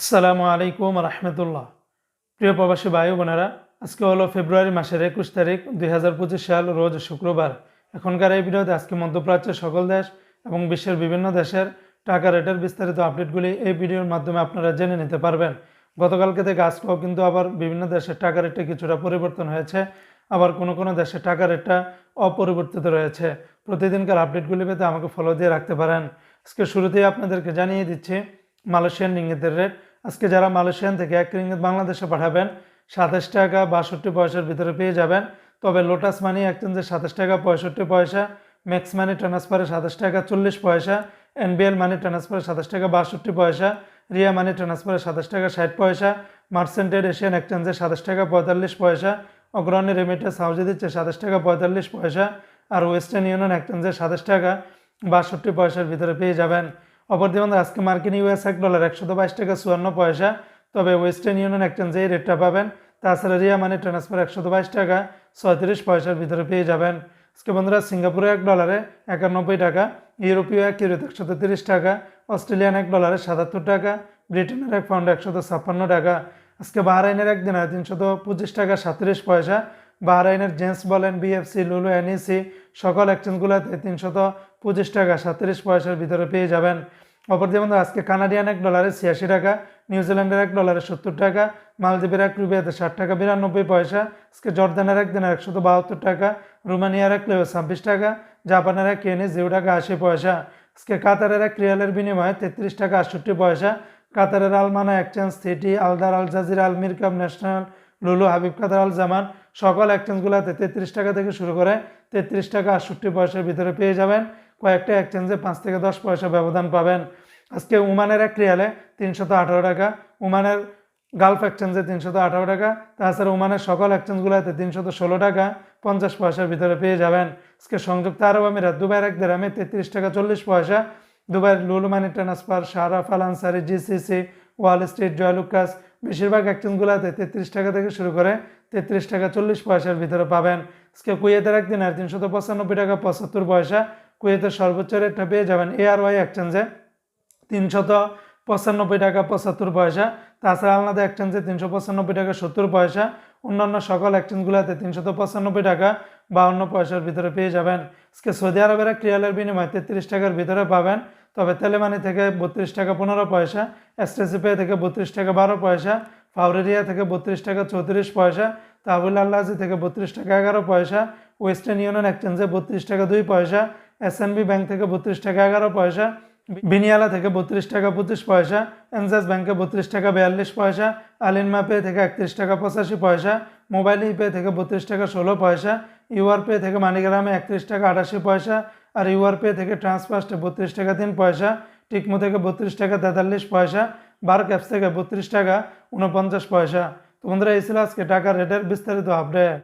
আসসালামু আলাইকুম রহমতুল্লাহ। প্রিয় প্রবাসী ভাই বোনেরা, আজকে হলো ফেব্রুয়ারি মাসের একুশ তারিখ, দুই হাজার পঁচিশ সাল, রোজ শুক্রবার। এখনকার এই ভিডিওতে আজকে মধ্যপ্রাচ্যের সকল দেশ এবং বিশ্বের বিভিন্ন দেশের টাকা রেটের বিস্তারিত আপডেটগুলি এই ভিডিওর মাধ্যমে আপনারা জেনে নিতে পারবেন। গতকালকে থেকে আজকেও কিন্তু আবার বিভিন্ন দেশের টাকা রেটে কিছুটা পরিবর্তন হয়েছে। আবার কোনো কোনো দেশের টাকা রেটটা অপরিবর্তিত রয়েছে। প্রতিদিনকার আপডেটগুলি পেতে আমাকে ফলো দিয়ে রাখতে পারেন। আজকে শুরুতেই আপনাদেরকে জানিয়ে দিচ্ছি, মালয়েশিয়ান রিঙ্গিতের রেট আজকে যারা মালয়েশিয়ান থেকে এক রিঙ্গিত বাংলাদেশে পাঠাবেন, সাতাশ টাকা বাষট্টি পয়সার ভিতরে পেয়ে যাবেন। তবে লোটাস মানি এক্সচেঞ্জে সাতাশ টাকা পঁয়ষট্টি পয়সা ম্যাক্স মানি ট্রান্সফারে সাতাশ টাকা চল্লিশ পয়সা এনবিএল মানি ট্রান্সফারে সাতাশ টাকা বাষট্টি পয়সা রিয়া মানি ট্রান্সফারে সাতাশ টাকা ষাট পয়সা মার্সেন্টেড এশিয়ান এক্সচেঞ্জে সাতাশ টাকা পঁয়তাল্লিশ পয়সা অগ্রণী রেমিটেন্স হাউজে দিচ্ছে সাতাশ টাকা পঁয়তাল্লিশ পয়সা, আর ওয়েস্টার্ন ইউনিয়ন এক্সচেঞ্জে সাতাশ টাকা বাষট্টি পয়সার ভিতরে পেয়ে যাবেন। অপরদিকে আজকে মার্কিন ইউএস এক ডলার একশত বাইশ টাকা চুয়ান্ন পয়সা। তবে ওয়েস্টার্ন ইউনিয়ন এক্সচেঞ্জে এই রেটটা পাবেন, তাছাড়া রিয়া মানি ট্রান্সফার একশত বাইশ টাকা ছয়ত্রিশ পয়সার ভিতরে পেয়ে যাবেন। আজকে বন্ধুরা, সিঙ্গাপুরে এক ডলারে একানব্বই টাকা, ইউরোপীয় এক ইউরোতে একশত তিরিশ টাকা, অস্ট্রেলিয়ান এক ডলারে সাতাত্তর টাকা, ব্রিটেনের এক পাউন্ড একশত ছাপ্পান্ন টাকা। আজকে বাহরাইনের এক দিনে তিনশত পঁচিশ টাকা সাতত্রিশ পয়সা। বাহরাইনের জেন্টস বলেন, বিএফসি, লুলু, এনইসি, সকল এক্সচেঞ্জগুলোতে তিনশত পঁচিশ টাকা, সাতত্রিশ পয়সার ভিতরে পেয়ে যাবেন। অপরদিকে বন্ধু আজকে কানাডিয়ান এক ডলারে ছিয়াশি টাকা, নিউজিল্যান্ডের এক ডলারে সত্তর টাকা, মালদ্বীপের এক রুপিয়াতে ষাট টাকা, বিরানব্বই পয়সা, আজকে জর্দানের এক দিনের একশত বাহাত্তর টাকা, রোমানিয়ার এক লেও ছাব্বিশ টাকা, জাপানের এক কেনি জিরো টাকা আশি পয়সা, আজকে কাতারের এক রিয়ালের বিনিময়ে তেত্রিশ টাকা আটষট্টি পয়সা, কাতারের Almana exchange city, Aldar Al Jazira, Al Mirqab National, Lulu, Habib Qatar, আল জামান, সকল এক্সচেঞ্জগুলোতে তেত্রিশ টাকা থেকে শুরু করে তেত্রিশ টাকা আটষট্টি পয়সার ভিতরে পেয়ে যাবেন। কয়েকটা এক্সচেঞ্জে পাঁচ থেকে দশ পয়সা ব্যবধান পাবেন। আজকে উমানের এক রিয়ালে তিনশত আঠারো টাকা, উমানের গালফ এক্সচেঞ্জে তিনশত আঠারো টাকা, তাছাড়া ওমানের সকল এক্সচেঞ্জগুলোতে তিনশত ষোলো টাকা, পঞ্চাশ পয়সার ভিতরে পেয়ে যাবেন। আজকে সংযুক্ত আরব আমিরাত, দুবাইয়ের এক দেরামে তেত্রিশ টাকা চল্লিশ পয়সা, দুবাইয়ের Lulu money transfer Sharaf Al Ansari GCC Wall Street Joyalukkas বেশিরভাগ এক্সচেঞ্জগুলোতে তেত্রিশ টাকা থেকে শুরু করে তেত্রিশ টাকা চল্লিশ পয়সার ভিতরে পাবেন। আজকে কুয়েতের একদিন আর তিনশত পঁচানব্বই টাকা পঁচাত্তর পয়সা কুয়েতের সর্বোচ্চ রেটটা পেয়ে যাবেন এআর ওয়াই এক্সচেঞ্জে তিনশত পঁচানব্বই টাকা পঁচাত্তর পয়সা। তাছাড়া আলাদা এক্সচেঞ্জে তিনশো পঁচানব্বই টাকা সত্তর পয়সা। অন্যান্য সকল এক্সচেঞ্জগুলোতে তিনশত পঁচানব্বই টাকা বাউন্ন পয়সার ভিতরে পেয়ে যাবেন। আজকে সৌদি আরবের এক বিনিময়ে তেত্রিশ টাকার ভিতরে পাবেন। তবে তেলেমানি থেকে বত্রিশ টাকা পনেরো পয়সা এসটিসি পে থেকে বত্রিশ টাকা বারো পয়সা, ফাউরেরিয়া থেকে বত্রিশ টাকা চৌত্রিশ পয়সা তাহুল আল্লাহাজি থেকে বত্রিশ টাকা এগারো পয়সা, ওয়েস্টার্ন ইউনিয়ন এক্সচেঞ্জে বত্রিশ টাকা দুই পয়সা এসএনবি ব্যাংক থেকে বত্রিশ টাকা এগারো পয়সা, বিনিয়ালা থেকে বত্রিশ টাকা পঁচিশ পয়সা এনজাস ব্যাংকে বত্রিশ টাকা বিয়াল্লিশ পয়সা আলিনমা পে থেকে একত্রিশ টাকা পঁচাশি পয়সা মোবাইল পে থেকে বত্রিশ টাকা ষোলো পয়সা ইউআর পে থেকে মানিগ্রামে একত্রিশ টাকা আটাশি পয়সা আর ইউআর পে থেকে ট্রান্সফার্স্টে বত্রিশ টাকা তিন পয়সা টিকমো থেকে বত্রিশ টাকা তেতাল্লিশ পয়সা বার ক্যাপস থেকে বত্রিশ টাকা উনপঞ্চাশ পয়সা। তো বন্ধুরা, এই ছিল আজকে টাকার রেটের বিস্তারিত আপডেট